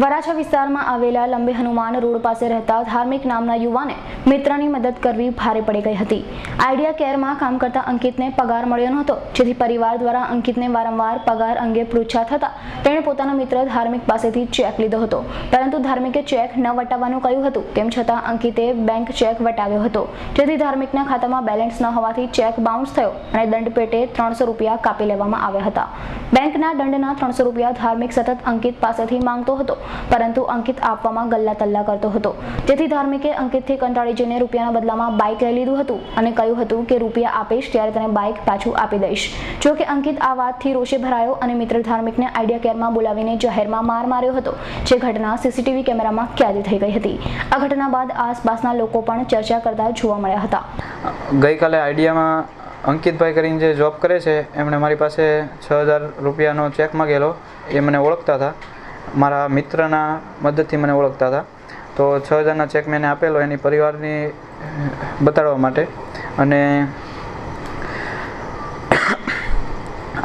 વરાછા વિસ્તારમાં આવેલા લંબે હનુમાન રોડ પાસે રહેતા ધાર્મિક નામના યુવાને મિત્રની મદદ કરવી ભારે પડી ગઈ હતી. આઈડિયા કેરમાં કામ કરતા અંકિતને પગાર મળ્યો નહોતો, જેથી પરિવાર દ્વારા અંકિતને વારંવાર પગાર અંગે પૃચ્છા થતા તેણે પોતાના મિત્ર ધાર્મિક પાસેથી ચેક લીધો હતો. પરંતુ ધાર્મિકે ચેક ન વટાવવાનું કહ્યું હતું, તેમ છતાં અંકિતે બેંક ચેક વટાવ્યો હતો. જેથી ધાર્મિકના ખાતામાં બેલેન્સ ન હોવાથી ચેક બાઉન્સ થયો અને દંડ પેટે ત્રણસો રૂપિયા કાપી લેવામાં આવ્યા હતા. બેંકના દંડના ત્રણસો રૂપિયા ધાર્મિક સતત અંકિત પાસેથી માંગતો હતો. પરંતુ અંકિત આપવામાં ગલ્લા તલ્લા કરતો હતો. જેથી ધાર્મિકે અંકિતથી કંટાળી જઈને રૂપિયાના બદલામાં બાઇક લઈ લીધું હતું અને કહ્યું હતું કે, રૂપિયા આપીશ ત્યારે તને બાઇક પાછું આપી દઈશ. જો કે અંકિત આ વાતથી રોષે ભરાયો અને મિત્ર ધાર્મિકને આઈડિયા કેરમાં બોલાવીને જાહેરમાં માર માર્યો હતો, જે ઘટના સીસીટીવી કેમેરામાં કેદ થઈ ગઈ હતી? આ ઘટના બાદ આસપાસના લોકો પણ ચર્ચા કરતા જોવા મળ્યા હતા. ગઈકાલે આઈડિયામાં અંકિતભાઈ કરીને જે જોબ કરે છે, એમણે મારી પાસે છ હજાર રૂપિયાનો ચેક માગેલો એ મને ઓળખતા હતા. મારા મિત્રના મદદથી મને ઓળખતા હતા. તો છ હજારના ચેક મેં આપેલો એની પરિવારની બતાડવા માટે. અને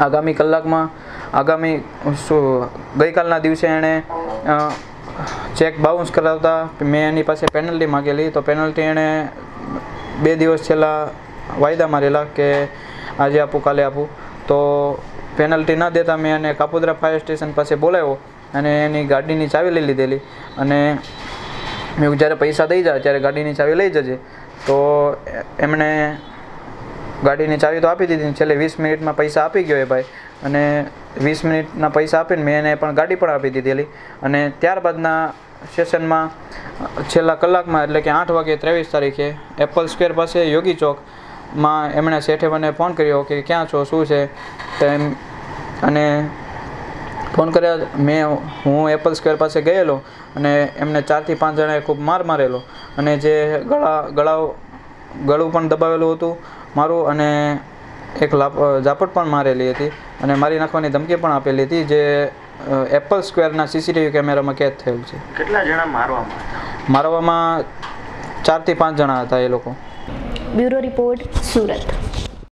આગામી કલાકમાં, આગામી, શું, ગઈકાલના દિવસે એણે ચેક બાઉન્સ કરાવતા, મેં એની પાસે પેનલ્ટી માગેલી. તો પેનલ્ટી એણે બે દિવસ છેલ્લા વાયદા મારેલા કે આજે આપું, કાલે આપું. તો પેનલ્ટી ના દેતા મેં એને કાપોદ્રા ફાયર સ્ટેશન પાસે બોલાવ્યો. અને એની ગાડીની ચાવી લઈ લીધેલી. અને મેં જ્યારે પૈસા દઈ જાય, ત્યારે ગાડીની ચાવી લઈ જજે. તો એમણે ગાડીની ચાવી તો આપી દીધી. છેલ્લે વીસ મિનિટમાં પૈસા આપી ગયો એ ભાઈ. અને વીસ મિનિટના પૈસા આપીને મેં એને પણ ગાડી પણ આપી દીધેલી. અને ત્યારબાદના સેશનમાં, છેલ્લા કલાકમાં, એટલે કે આઠ વાગે ત્રેવીસ તારીખે, એપલ સ્ક્વેર પાસે યોગી ચોકમાં એમણે શેઠે મને ફોન કર્યો કે, ક્યાં છો? શું છે? તેમ અને ફોન કર્યા મેં હું એપલ સ્ક્વેર પાસે ગયેલો અને એમને ચારથી પાંચ જણાએ ખૂબ માર મારેલો. અને જે ગળા ગળાઓ ગળું પણ દબાવેલું હતું મારું અને એક લાપ ઝાપટ પણ મારેલી હતી અને મારી નાખવાની ધમકી પણ આપેલી હતી જે એપલ સ્ક્વેરના સીસીટીવી કેમેરામાં કેદ થયેલ છે. કેટલા જણા મારવામાં મારવામાં ચારથી પાંચ જણા હતા એ લોકો. Bureau report Surat.